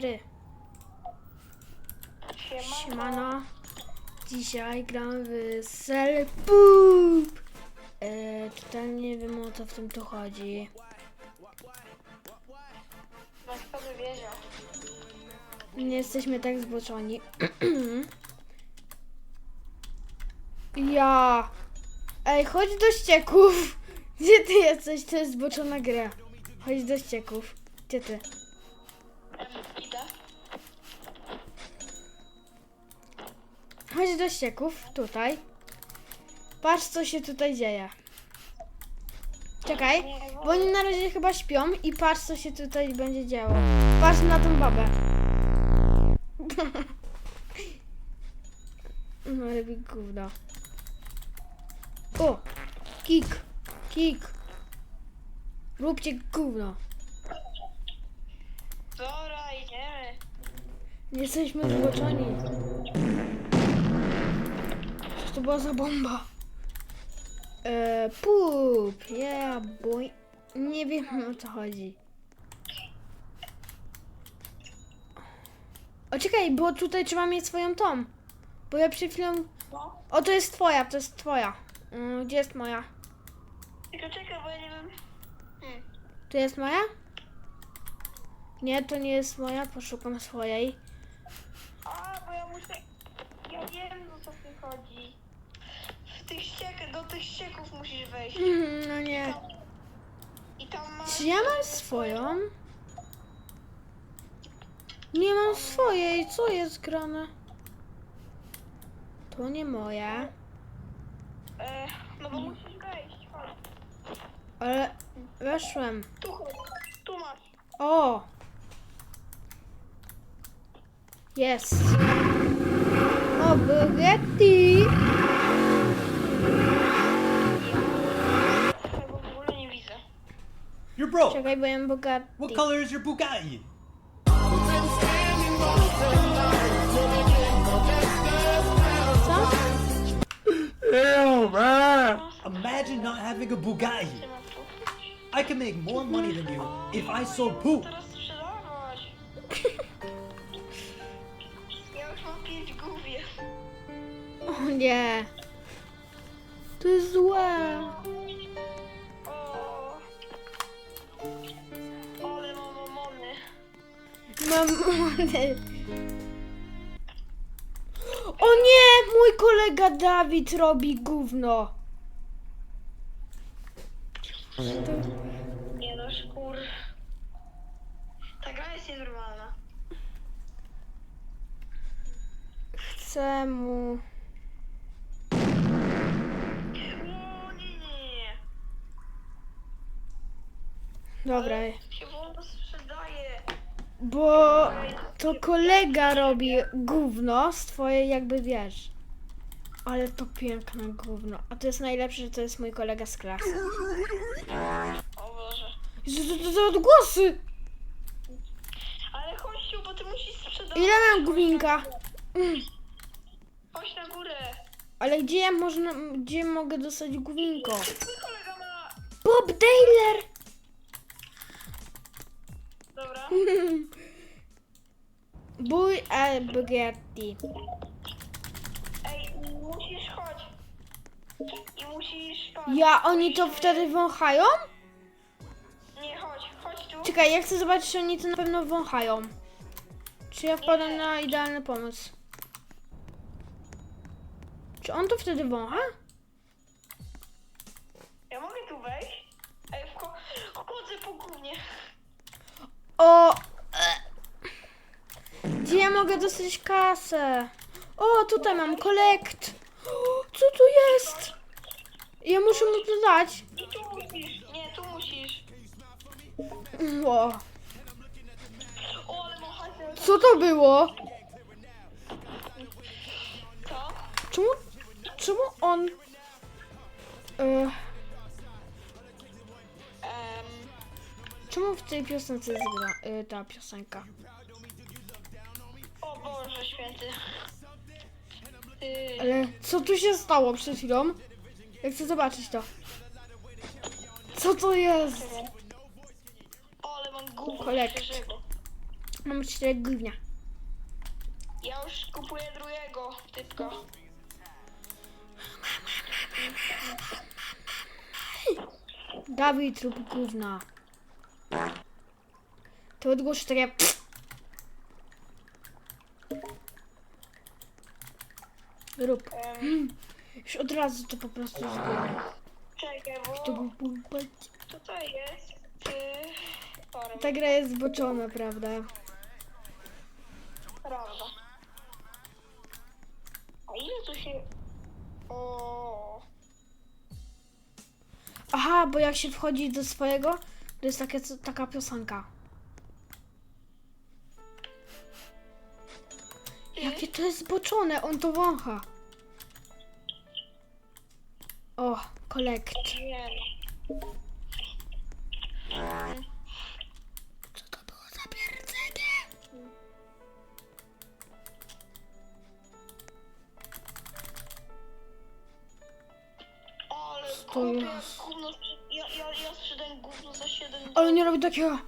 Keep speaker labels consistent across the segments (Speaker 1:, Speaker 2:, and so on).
Speaker 1: Ry.
Speaker 2: Siema.
Speaker 1: Siemano. Dzisiaj gram w Cell Poop. E, totalnie nie wiem o co w tym tu chodzi.
Speaker 2: No kto by wiedział?
Speaker 1: Nie jesteśmy tak zboczoni. ja. Ej, chodź do ścieków. Gdzie ty jesteś? To jest zboczona gra. Chodź do ścieków. Gdzie ty? Chodź do ścieków, tutaj. Patrz, co się tutaj dzieje. Czekaj, bo oni na razie chyba śpią i patrz, co się tutaj będzie działo. Patrz na tą babę. No, robi gówno. O! Kik! Kik! Róbcie gówno.
Speaker 2: Dobra, idziemy.
Speaker 1: Nie jesteśmy zboczeni. Co to była za bomba? Eee, pup, yeah boy. Nie wiem o co chodzi. O czekaj, bo tutaj trzeba mieć swoją tom. Bo ja przed chwilą... O, to jest twoja, to jest twoja. Mm, gdzie jest moja?
Speaker 2: Tylko czekaj, bo ja nie wiem. Hmm.
Speaker 1: To jest moja? Nie, to nie jest moja, poszukam swojej.
Speaker 2: A, bo ja muszę... Ja wiem, o co w tym chodzi. Tych ściek... Do tych ścieków musisz wejść.
Speaker 1: Mhm, no nie.
Speaker 2: I tam masz...
Speaker 1: Czy ja mam swoją? Nie mam swojej, co jest grane? To nie moje,
Speaker 2: E, no bo musisz wejść. Chodź.
Speaker 1: ale weszłem.
Speaker 2: Tu chodź. Tu masz.
Speaker 1: O! Jest. O, Bugatti!
Speaker 3: Broke.
Speaker 1: Czekaj, bo ja mam Bugatti.
Speaker 3: What color is your Bugatti?
Speaker 1: Co?
Speaker 4: Ew, man.
Speaker 3: Imagine not having a Bugatti.
Speaker 2: Nie.
Speaker 3: I can make more money than you if I sold poop.
Speaker 2: Teraz sprzedawać. Ja już mam pięć gówie.
Speaker 1: O nie. To jest złe.
Speaker 2: Mam
Speaker 1: O nie! Mój kolega Dawid robi gówno.
Speaker 2: Nie no, szkur. Ta gra jest nienormalna.
Speaker 1: Chcę mu...
Speaker 2: O, nie, nie.
Speaker 1: Dobra. Bo to kolega robi gówno z twojej jakby wiesz. Ale to piękne gówno. A to jest najlepsze, że to jest mój kolega z klasy.
Speaker 2: O Boże.
Speaker 1: Jezu, to, to, to odgłosy!
Speaker 2: Ale chodź tu, bo ty musisz sprzedawać.
Speaker 1: Ile mam gwinka? Mm.
Speaker 2: Chodź na górę.
Speaker 1: Ale gdzie ja można, gdzie mogę dostać gwinko?
Speaker 2: Twój kolega ma...
Speaker 1: Bob Taylor!
Speaker 2: Dobra.
Speaker 1: Bój Bugatti.
Speaker 2: Ej, musisz chodź. I musisz... patrz,
Speaker 1: Ja, oni to wtedy wąchają?
Speaker 2: Nie, chodź, chodź tu.
Speaker 1: Czekaj, ja chcę zobaczyć, czy oni to na pewno wąchają. Czy ja wpadam na idealny pomysł? Czy on to wtedy wącha?
Speaker 2: Ja mogę tu wejść? Ej, wcho- wchodzę po gównie.
Speaker 1: O! e. Gdzie ja mogę dostać kasę? O, tutaj mam kolekt. Co tu jest? Ja muszę mu to dać.
Speaker 2: I tu musisz. Nie, tu musisz.
Speaker 1: O,
Speaker 2: O, ale mam hajsę.
Speaker 1: co to było?
Speaker 2: Co?
Speaker 1: Czemu, czemu on... E,
Speaker 2: Em,
Speaker 1: czemu w tej piosence jest gra, e, ta piosenka?
Speaker 2: Święty. Ty,
Speaker 1: Ale co tu się stało przed chwilą? Ja chcę zobaczyć to. Co to jest?
Speaker 2: o, ale mam gówno świeżego.
Speaker 1: Mam cztery gównia.
Speaker 2: Ja już kupuję drugiego typka.
Speaker 1: Dawid, rób gówna. To odgłoszę takie... Rób.
Speaker 2: Em,
Speaker 1: Już od razu to po prostu zrobię.
Speaker 2: czekaj,
Speaker 1: To
Speaker 2: bo
Speaker 1: był pulpet.
Speaker 2: tutaj jest y.
Speaker 1: Ta gra jest zboczona, prawda?
Speaker 2: Prawda. A ile tu się... O,
Speaker 1: Aha, bo jak się wchodzi do swojego, to jest takie, co- taka piosenka. Jakie to jest zboczone, on to wącha. O, kolekt. Co to było za pierdzenie?
Speaker 2: Ale
Speaker 1: to jest?
Speaker 2: gówno, ja, ja, ja sprzedałem gówno za 7
Speaker 1: Ale nie robi takiego.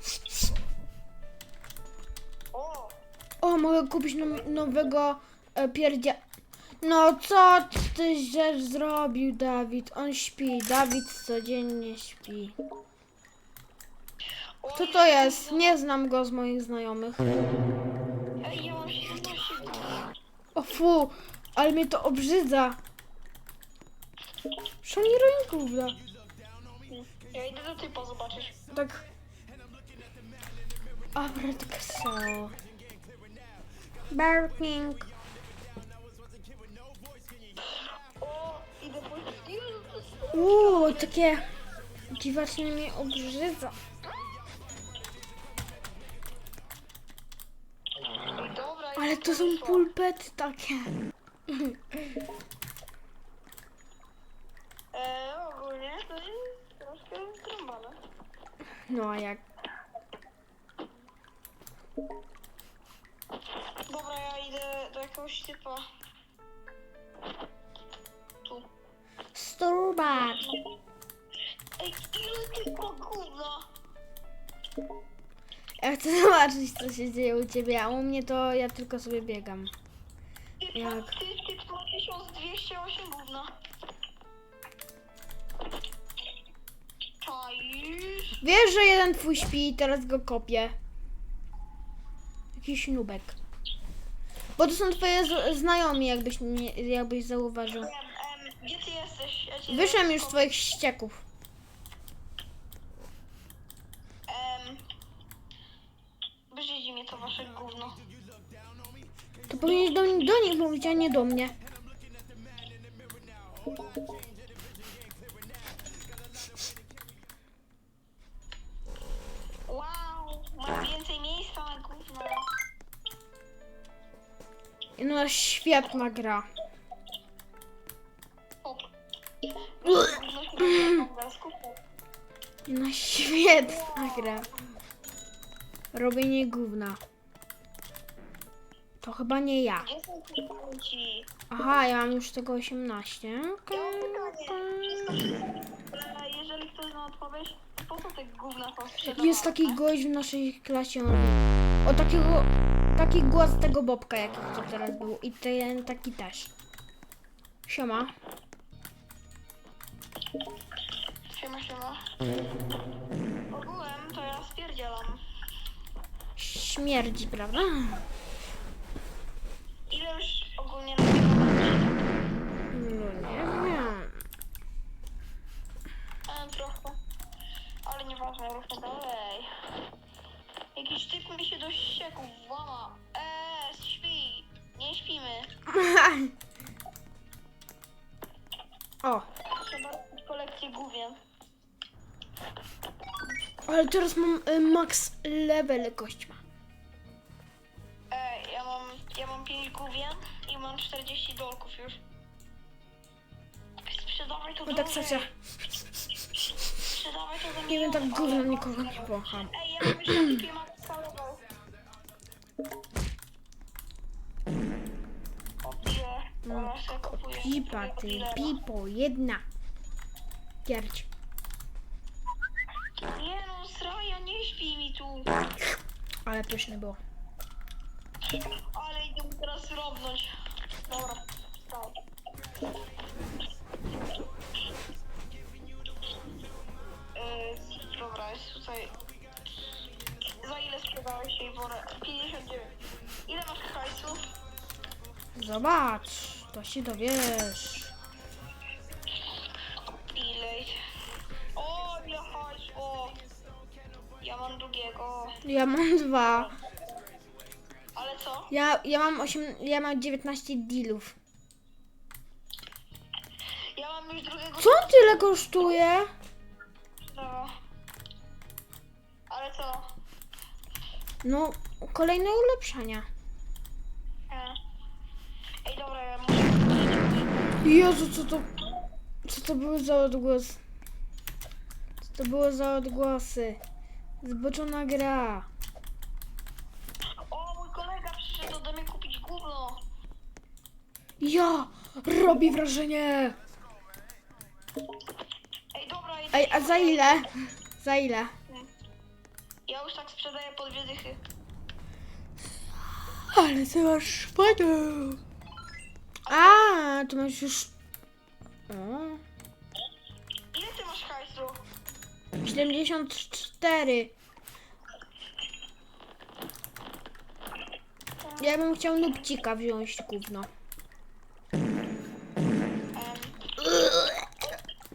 Speaker 1: Mogę kupić now- nowego e, pierdzia... No co ty żeś zrobił, Dawid? On śpi. Dawid codziennie śpi. Kto to jest? Nie znam go z moich znajomych.
Speaker 2: Ej, ja mam 17 gówna.
Speaker 1: O fu, ale mnie to obrzydza. Szani roją gówna.
Speaker 2: Ja idę do typa zobaczyć.
Speaker 1: Tak. Abradkaso. Barking.
Speaker 2: Jest...
Speaker 1: Uuu, takie dziwacznie mnie obrzydza. Ale to są pulpety takie.
Speaker 2: E, ogólnie to jest troszkę trąbane.
Speaker 1: No a jak?
Speaker 2: Dobra, ja jakiegoś typa. Tu.
Speaker 1: Sturbat.
Speaker 2: Ej, ile gówna?
Speaker 1: Ja chcę zobaczyć, co się dzieje u ciebie, a u mnie to ja tylko sobie biegam. Jak?
Speaker 2: Ty, typ ma 1208 gówna. Czaisz?
Speaker 1: Wiesz, że jeden twój śpi i teraz go kopię. Jakiś nubek. Bo to są twoje z- znajomi, jakbyś, nie, jakbyś zauważył.
Speaker 2: Em, em, gdzie ty jesteś? Ja cię
Speaker 1: Wyszłem już z twoich ścieków.
Speaker 2: Em, Brzydzi mnie to wasze gówno.
Speaker 1: To powinieneś do, do nich mówić, a nie do mnie. Świetna gra. No, świetna gra. Robienie gówna. To chyba nie ja. Aha, ja mam już tego 18.
Speaker 2: Ja
Speaker 1: Okej,
Speaker 2: mam pytanie.
Speaker 1: okej.
Speaker 2: E, Jeżeli ktoś ma odpowiedź, to po co te gówna są?
Speaker 1: Jest taki gość w naszej klasie. On... O takiego. Taki głos tego Bobka, jaki to teraz był. I ten taki też. Siema.
Speaker 2: Siema, siema. Ogółem to ja spierdzielam.
Speaker 1: Śmierdzi, prawda?
Speaker 2: Ile już ogólnie nagrywam?
Speaker 1: No nie wiem.
Speaker 2: E, trochę. Ale nieważne, ruszmy dalej. Jakiś typ mi się do
Speaker 1: O,
Speaker 2: Trzeba robić kolekcję główien.
Speaker 1: ale teraz mam y, max level gośćma.
Speaker 2: Ej, ja mam, ja mam 5 główien i mam 40 dolków już. Sprzedawaj to
Speaker 1: No
Speaker 2: do
Speaker 1: tak chcecie.
Speaker 2: Sprzedawaj to za
Speaker 1: Nie wiem, tak gówno nikogo nie wącham.
Speaker 2: Ej, ja mam już na typie Kupuję.
Speaker 1: Pipa, ty, pipo, jedna. Gierć.
Speaker 2: Nie no, sraja, nie śpi mi tu.
Speaker 1: Ale pyszne było. To się dowiesz.
Speaker 2: Ile? O, ile hajsu, o! Ja mam drugiego.
Speaker 1: Ja mam dwa.
Speaker 2: Ale co?
Speaker 1: Ja, ja mam 8, ja mam 19 dealów.
Speaker 2: Ja mam już drugiego.
Speaker 1: Co on tyle kosztuje?
Speaker 2: No. Ale co?
Speaker 1: No, kolejne ulepszenia.
Speaker 2: E. Ej, dobra, ja muszę...
Speaker 1: Jezu, co to... Co to były za odgłos? Co to było za odgłosy? Zboczona gra.
Speaker 2: O, mój kolega przyszedł ode mnie kupić gówno.
Speaker 1: Ja! Robi wrażenie!
Speaker 2: Ej, dobra, ej,
Speaker 1: Ej, a za ile? Za ile?
Speaker 2: Ja już tak sprzedaję po dwie dychy.
Speaker 1: Ale ty masz fajną. A, tu masz już... O,
Speaker 2: Ile ty masz hajsu?
Speaker 1: 74. Ja bym chciał nubcika wziąć, gówno.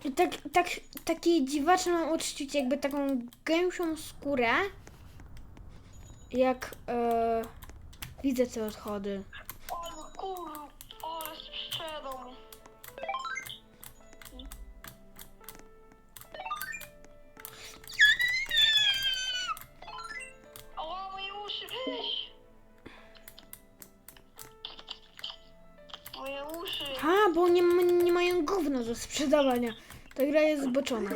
Speaker 1: I tak, tak, takie dziwaczne mam odczucie, jakby taką gęsią skórę. Jak e, widzę te odchody. Sprzedawania. Ta gra jest zboczona.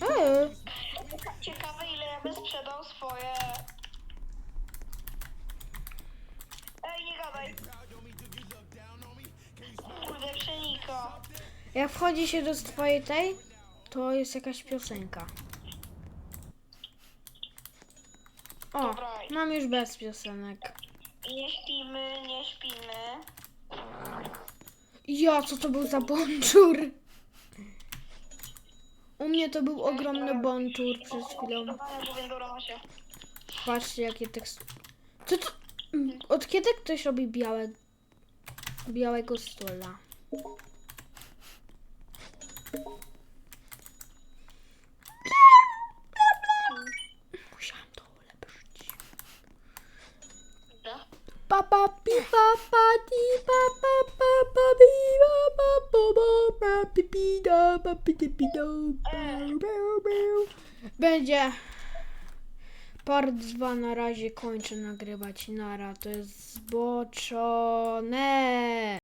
Speaker 1: Eee,
Speaker 2: Ciekawe ile ja bym sprzedał swoje. Ej, nie gadaj. Kurde, przenika.
Speaker 1: jak wchodzi się do twojej tej, to jest jakaś piosenka. O, mam już bez piosenek.
Speaker 2: Nie śpimy, nie śpimy.
Speaker 1: Ja, co to był za bonczur? U mnie to był ogromny bonczur
Speaker 2: do Romasie.
Speaker 1: Patrzcie, jakie tekst... Co to... Od kiedy ktoś robi białe... białego stola? Part 2 na razie kończę nagrywać. Nara to jest zboczone